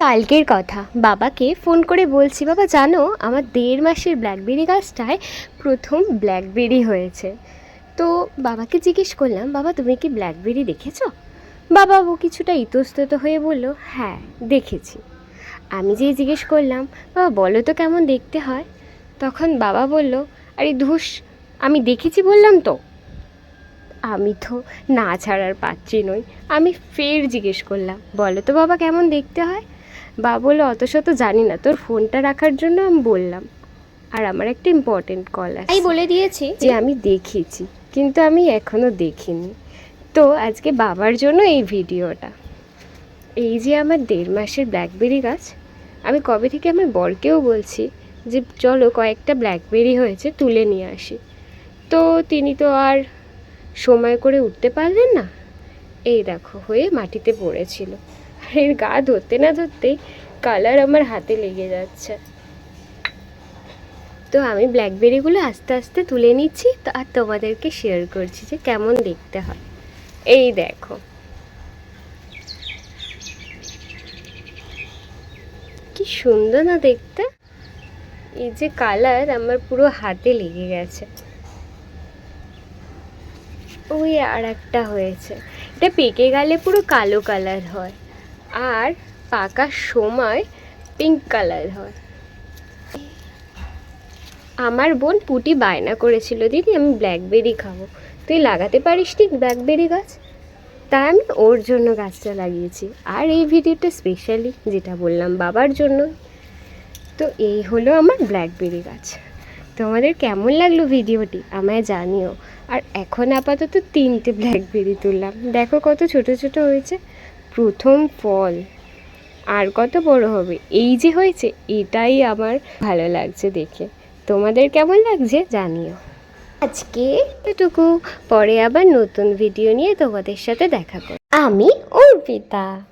কালকের কথা। বাবাকে ফোন করে বলছি, বাবা, জানো, আমার দেড় মাসের ব্ল্যাকবেরি গাছটায় প্রথম ব্ল্যাকবেরি হয়েছে। তো বাবাকে জিজ্ঞেস করলাম, বাবা, তুমি কি ব্ল্যাকবেরি দেখেছ? বাবা ও কিছুটা ইতস্তত হয়ে বলল হ্যাঁ দেখেছি। আমি যেই জিজ্ঞেস করলাম, বাবা, বলো তো কেমন দেখতে হয়? তখন বাবা বলল, আরে, ধুস, আমি দেখেছি বললাম তো। আমি তো না ছাড়ার পাত্রী নই, আমি ফের জিজ্ঞেস করলাম, বলো তো বাবা, কেমন দেখতে হয়? বাবা বলল অত শত জানি না। তোর ফোনটা রাখার জন্য আমি বললাম। আর আমার একটা ইম্পর্টেন্ট কল আছে। আমি বলে দিয়েছি। যে আমি দেখেছি কিন্তু আমি এখনও দেখিনি। তো আজকে বাবার জন্য এই ভিডিওটা। এই যে আমার দেড় মাসের ব্ল্যাকবেরি গাছ আমি কবে থেকে আমার বরকেও বলছি যে চলো কয়েকটা ব্ল্যাকবেরি হয়েছে তুলে নিয়ে আসি। তো তিনি তো আর সময় করে উঠতে পারলেন না। এই দেখো হয়ে মাটিতে পড়েছিল। এর গা ধরতে না ধরতেই কালার আমার হাতে লেগে যাচ্ছে। তো আমি ব্ল্যাকবেরিগুলো আস্তে আস্তে তুলে নিচ্ছি তো আর তোমাদেরকে শেয়ার করছি যে কেমন দেখতে হয়। এই দেখো। কি সুন্দর না দেখতে। এই যে কালার আমার পুরো হাতে লেগে গেছে। ওই আর একটা হয়েছে। এটা পেকে গেলে পুরো কালো কালার হয়। আর পাকার সময় পিঙ্ক কালার হয়। আমার বোন পুটি বায়না করেছিল, দিদি, আমি ব্ল্যাকবেরি খাব। তুই লাগাতে পারিস ঠিক ব্ল্যাকবেরি গাছ? তাই আমি ওর জন্য গাছটা লাগিয়েছি। আর এই ভিডিওটা স্পেশালি যেটা বললাম, বাবার জন্য। তো এই হলো আমার ব্ল্যাকবেরি গাছ। তোমাদের কেমন লাগল ভিডিওটি আমায় জানিও। আর এখন আপাতত তিনটে ব্ল্যাকবেরি তুললাম। দেখো কত ছোট ছোট হয়েছে। প্রথম ফল। আর কত বড় হবে? এই যে হয়েছে, এটাই আমার ভালো লাগছে দেখে। তোমাদের কেমন লাগছে জানিও। আজকে এটুকু। পরে আবার নতুন ভিডিও নিয়ে তোমাদের সাথে দেখা করব। আমি অর্পিতা।